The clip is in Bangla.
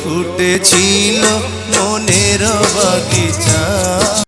ফুটেছিল মনের বাগিচা।